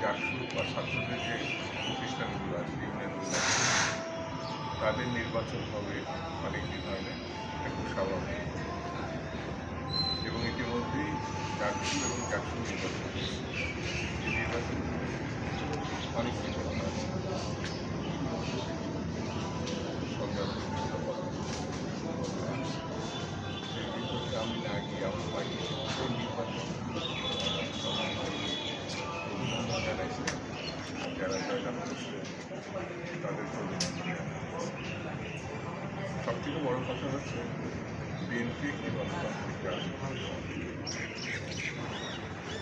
চারশো বা ছাত্রদের যে প্রতিষ্ঠানগুলো আছে, ইউনিয়নগুলো আছে। তাদের নির্বাচন হবে অনেক দিন হয় না এটা খুব স্বাভাবিক। এবং ইতিমধ্যেই চারশো এবং চারশো নির্বাচন নির্বাচন অনেক কিছু আছে সরকার সেই বিপক্ষে আমি না গিয়ে আমার বাড়ি সেই নির্বাচন অভিনন্দন জানাইছি আর যারা জয়লাভ করছে তাদের অভিনন্দন জানাইছি সবথেকে বড় কথা হচ্ছে বিএনপি একটি গণতান্ত্রিক রাজনীতি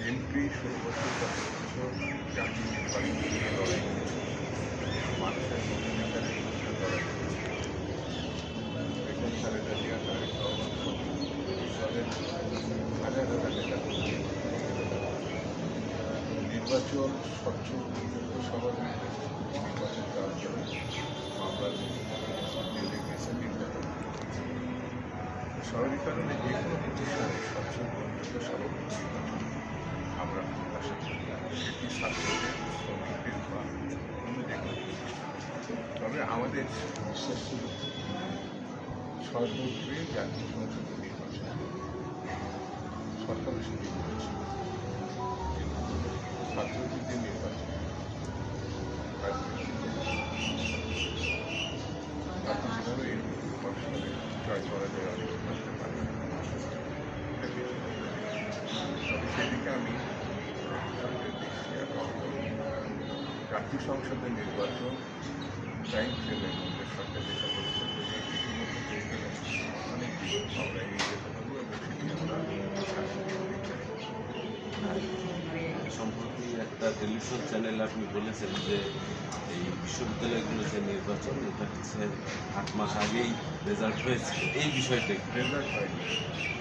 বিএনপি ষোলো বছর সতেরো বছর নির্বাচন লড়াই মানুষের বিরুদ্ধে লড়াই হাজার হাজার নেতা নির্বাচন স্বচ্ছ মুক্ত স্বাভাবিক নির্বাচন দেওয়ার জন্য নির্যাতন করেছে। স্বাভাবিক কারণে যে কোনো প্রতিষ্ঠানে স্বচ্ছ নির্বাচন প্রত্যাশা করি সেটি তবে আমাদের সর্বত্রই জাতীয় সংসদ নির্বাচন সরকারের সাথে নির্বাচন। ছাত্রদের নির্বাচন। করা যায় অনেক করতে পারে এটা বেশি। তবে সেদিকে আমি সরকারের দেখছি এখন জাতীয় সংসদের নির্বাচন টাইম ফ্রেমের মধ্যে সরকার যেটা বলেছে অনেক আমরা এগিয়ে যেতে পারব এবং সেটি আমরা সম্প্রতি একটা টেলিভিশন চ্যানেলে আপনি বলেছেন যে এই বিশ্ববিদ্যালয়গুলো যে নির্বাচন এটা হচ্ছে আট মাস আগেই রেজাল্ট হয়েছিল এই বিষয়টা রেজাল্ট হয়নি।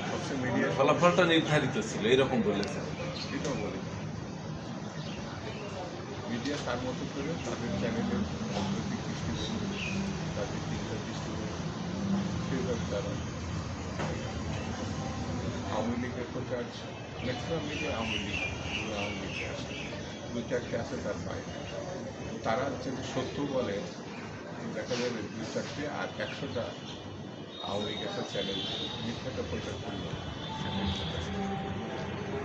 সবচেয়ে মিডিয়া ফলাফলটা নির্ধারিত ছিল এরকম বলেছেন। এটাও বলে মিডিয়া তার মতো করে তাদের চ্যানেলের অগ্রগতি দৃষ্টিভঙ্গি তাদের চিন্তা দৃষ্টিভঙ্গি সেভাবে তারা আওয়ামী লীগের প্রচার ম্যাক্সিমাম মিডিয়া আওয়ামী লীগ আওয়ামী লীগে আসে দুই চারটে আছে তার বাইরে তারা যদি সত্য বলে, দেখা যাবে দুই চারটে আর একশোটা আওয়ামী লীগ একটা চ্যানেল মিথ্যাটা প্রচার করল।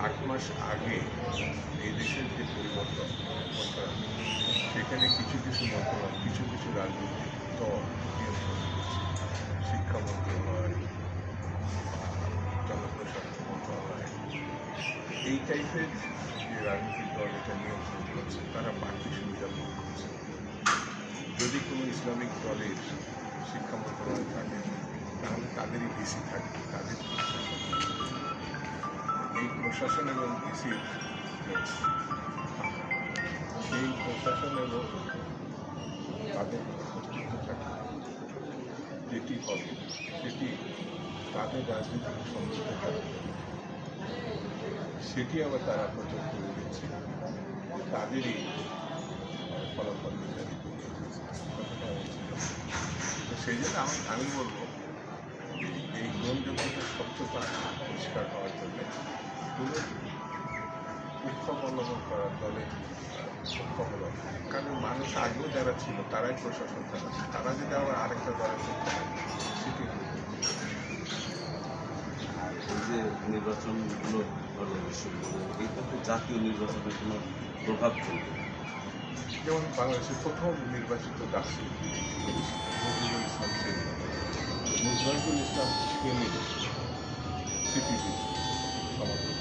আট মাস আগে এই দেশের যে পরিবর্তন সেখানে কিছু কিছু মন্ত্রণালয়, কিছু কিছু রাজনৈতিক দল নিয়ন্ত্রণ করছে। শিক্ষা মন্ত্রণালয় জনপ্রশাসন মন্ত্রণালয়। এই টাইপের যে রাজনৈতিক দল এটা নিয়ন্ত্রণ করছে, তারা বাড়তি সুবিধা ভোগ করছে। যদি কোনো ইসলামিক দলের শিক্ষা মন্ত্রণালয় থাকে, তাহলে তাদেরই ভিসি থাকবে, তাদের এই প্রশাসন এবং ভিসির সেই প্রশাসন এবং তাদের যেটি হবে, সেটি তাদের রাজনীতিক সমৃদ্ধ থাকবে। সেটি আবার তারা প্রচার করে দিচ্ছে। তাদেরই ফলাফল সেই জন্য আমি আমি বলব এই গ্রহণযোগ্যতা স্বচ্ছতা পরিষ্কার হওয়ার জন্য কোনো পক্ষ করার দলে অবলম্বন কারণ মানুষ আগেও যারা ছিল তারাই প্রশাসন চালাচ্ছে। তারা যদি আবার আরেকটা দলের পক্ষ সেটি হবে। এই যে নির্বাচনগুলো হলো বিশ্ববিদ্যালয় এইটাতে জাতীয় নির্বাচনের কোনো প্রভাব ফেলবে যেমন বাংলাদেশের প্রথম নির্বাচিত ডাকসু নজরুল ইসলাম সেলিম নজরুল ইসলাম সেলিম সিপিবি সমাজক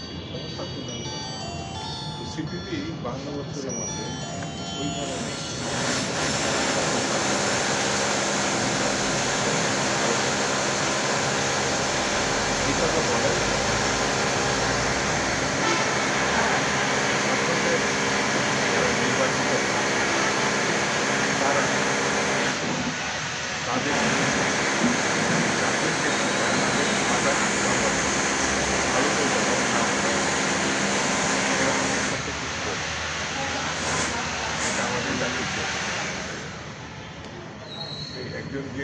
ছিল বাংলা বছরের মধ্যে ওই ধরনের এই কথা বলে যারা নির্বাচিত তারা তাদের জাতির যে তাদের আজাদ ভালো করে ব্যবহার না করে এরকম একটা কিছু করে। এটা আমাদের জাতির জন্য। এই একজন যে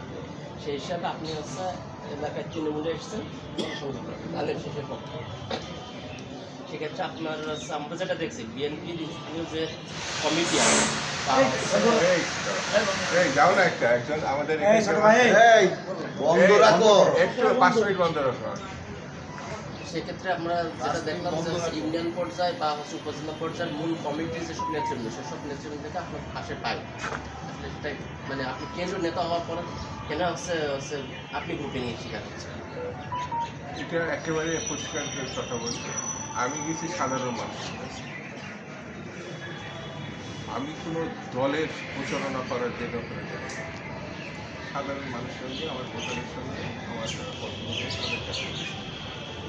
সেই হিসাবে আপনি হচ্ছে এলাকায় তৃণমূলে এসেছেন ধানের শেষের পক্ষে সেক্ষেত্রে আপনার হচ্ছে আমরা যেটা দেখছি বিএনপির স্থানীয় যে কমিটি আছে বা এই, এই, যাও না একটা একজন আমাদের বন্ধ রাখো। একটু পাঁচ মিনিট বন্ধ রাখো। সেক্ষেত্রে আমরা যেটা দেখলাম যে ইউনিয়ন পর্যায়ে বা হচ্ছে উপজেলা পর্যায়ের মূল কমিটির যেসব নেতৃবৃন্দ সেসব নেতৃবৃন্দকে আপনার পাশে পাই। আসলে সেটাই মানে আপনি কেন্দ্রীয় নেতা হওয়ার পরে কেন হচ্ছে হচ্ছে আপনি গ্রুপিং এর শিকার হচ্ছেন? এটা একেবারে পরিষ্কার করে কথা বলি। আমি গেছি সাধারণ মানুষ। আমি কোনো দলের প্রচারণা করার জন্য করে সাধারণ মানুষের সঙ্গে আমার ভোটারের সঙ্গে আমার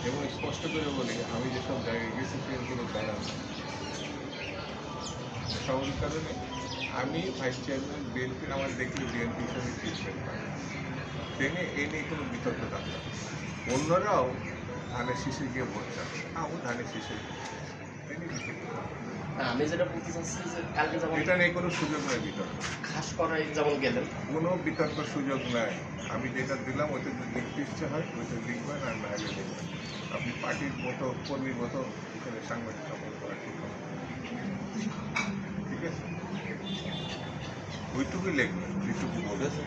এবং স্পষ্ট করে বলি আমি যেসব জায়গায় গেছি ব্যানার নেই। স্বাভাবিক কারণে আমি ভাইস চেয়ারম্যান বিএনপির আমার দেখলে বিএনপি হিসাবে ট্রিটমেন্ট পাই ট্রেনে এ নিয়ে কোনো বিতর্ক থাকবে না। অন্যরাও ধানের শীষে গিয়ে ভোট চাচ্ছে আমিও ধানের শীষে নিয়ে আমি যেটা বলতে চাচ্ছি যে কালকে যেমন এটা নিয়ে কোনো সুযোগ নাই বিতর্ক। খাস করাই যেমন গেলেন। কোনো বিতর্ক সুযোগ নাই। আমি যেটা দিলাম ওইটা যদি লিখতে ইচ্ছে হয় ওইটা লিখবেন আর না হলে লিখবেন। আপনি পার্টির মতো, কর্মীর মতো এখানে সাংবাদিক সম্পর্ক করা ঠিক হবে। ঠিক আছে? ওইটুকুই লিখবেন, যেটুকু বলেছেন।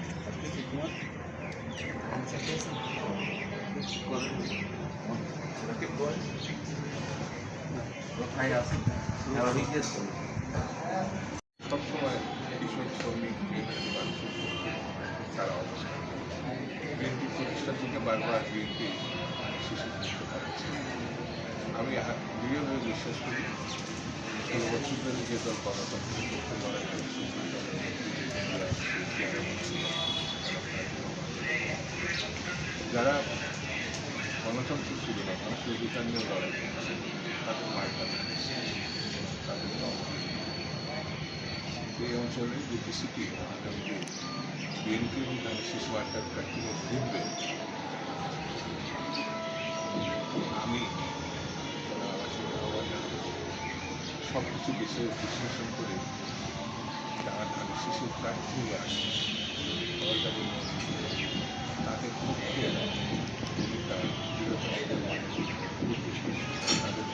সবসময় কৃষক শ্রমিক বিএনপি মানুষের পক্ষে তারা অবস্থান বিএনপি প্রতিষ্ঠা থেকে বারবার বিএনপি আমি দৃঢ়ভাবে বিশ্বাস করি ষোলো বছর ধরে দল যারা গণতন্ত্র ছিল না মানুষের অধিকার নিয়ে লড়াই তাদের মায়ের তাদের এই অঞ্চলে যে বিসিপি আগামীতে বিএনপি এবং তার শিশু আড্ডার প্র্যাকটিক্যাল ঘুরবে আমি সব কিছু বিশ্লেষণ করে যারা ধান শিশুর প্রার্থী আসে সবার কাছে তাদের পক্ষে ভূমিকা তাদের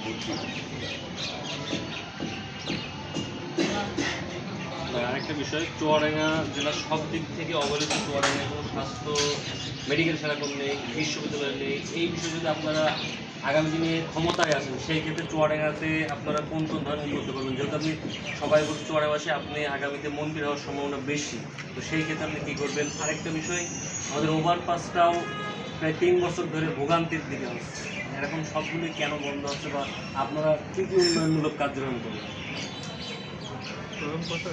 আরেকটা বিষয়, চুয়াডাঙ্গা জেলার সব দিক থেকে অবহেলিত চুয়াডাঙ্গায় কোনো স্বাস্থ্য মেডিকেল সেরকম নেই, বিশ্ববিদ্যালয় নেই, এই বিষয়ে যদি আপনারা আগামী দিনে ক্ষমতায় আসেন, সেই ক্ষেত্রে চুয়াডাঙ্গাতে আপনারা কোন কোন ধরনের করতে পারবেন যেহেতু আপনি সবাই বলছে চুয়াডাঙ্গাসে আপনি আগামীতে মন্ত্রী হওয়ার সম্ভাবনা বেশি। তো সেই ক্ষেত্রে আপনি কী করবেন? আরেকটা বিষয়, আমাদের ওভারপাসটাও প্রায় তিন বছর ধরে ভোগান্তির দিকে হচ্ছে এরকম সবগুলি কেন বন্ধ হচ্ছে বা আপনারা কী কী উন্নয়নমূলক কার্যক্রম করবেন? প্রথম কথা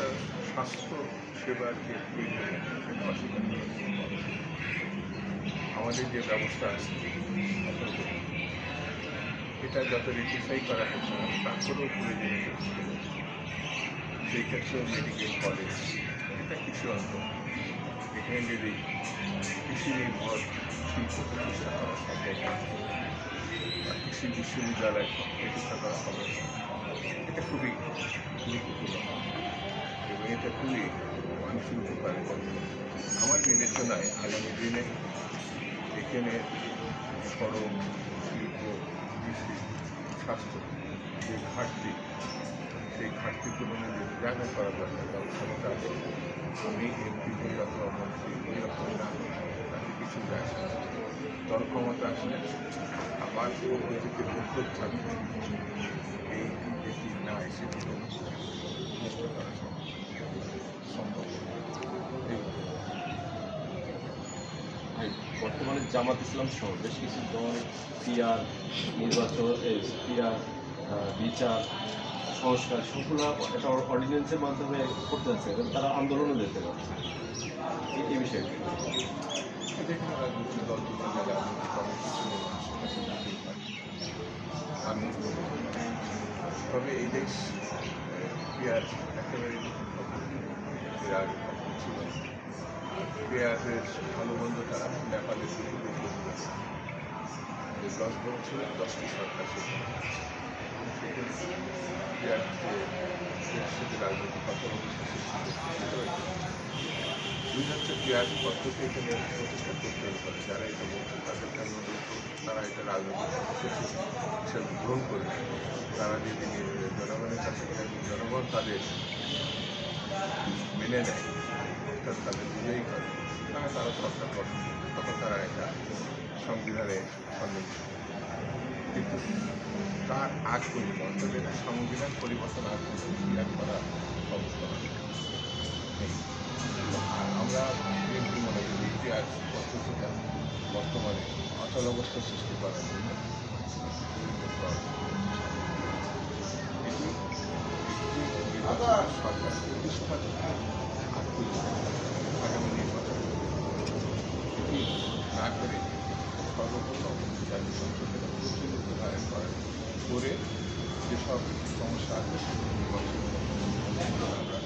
স্বাস্থ্য সেবার যে। আমাদের যে ব্যবস্থা আছে এটা যত রিটিফাই করা হচ্ছে না তারপরেও কিছু রয়েছে। সেই ক্ষেত্রেও মেডিকেল কলেজ এটা কৃষি অঞ্চল এখানে যদি কৃষি নির্ভর শিল্প প্রতিষ্ঠা করা সম্ভব কৃষি বিশ্ববিদ্যালয় প্রতিষ্ঠা করা হবে, এটা খুবই গুরুত্বপূর্ণ এবং এটা খুবই মানুষের উপকারে আমার বিবেচনায় আগামী দিনে এখানে সড়ক স্বাস্থ্য, যে ঘাটতি, সেই ঘাটতি পূরণের যা যা করা দরকার ক্ষমতা আছে। আমি এমপি হই অথবা মন্ত্রী হই অথবা না, তাতে কিছু যায়। দল ক্ষমতা আসলে আবার পরবর্তীতে উদ্যোগ থাকবে এই যেটি না এই। বর্তমানে জামাত ইসলাম সহ বেশ কিছু দল পিয়ার নির্বাচন পিয়ার বিচার, সংস্কার, সবগুলো একটা অর্ডিন্যান্সের মাধ্যমে করতে যাচ্ছে এবং তারা আন্দোলনও যেতে পারছে এই- এই বিষয়ে যেখানে রাজনৈতিক দল দুটো যে রাজনৈতিক কমিটি ছিল মানুষের কাছে যেতেই পারে আমি তবে এই দেশ পেঁয়াজ একেবারে পেঁয়াজ ছিল। পেঁয়াজের ভালো মন্দ তারা নেপালে এই দশ বছরে দশটি সরকার সেখানে তারা গ্রহণ তারা যদি জনগণের কাছে জনগণ তাদের মেনে নেয় তাদের বিজয়ী করে তাহলে তারা সরকার গঠন তখন তারা এটা সংবিধানে সন্নিবেশ। কিন্তু তার আগ পর্যন্ত, অর্থাৎ এটা সংবিধান পরিবর্তন আগ পর্যন্ত ক্রিয়া করা অবস্থা আর আমরা বিএনপি মনে করি ইতিহাস পদ্ধতিটা বর্তমানে অচল অবস্থা সৃষ্টি করার জন্য সরকার প্রতিষ্ঠা আগামী জাতীয় সংসদ এবং প্রতিনিধি ধারণ করেন করে যেসব সমস্যা আছে সেগুলো আমরা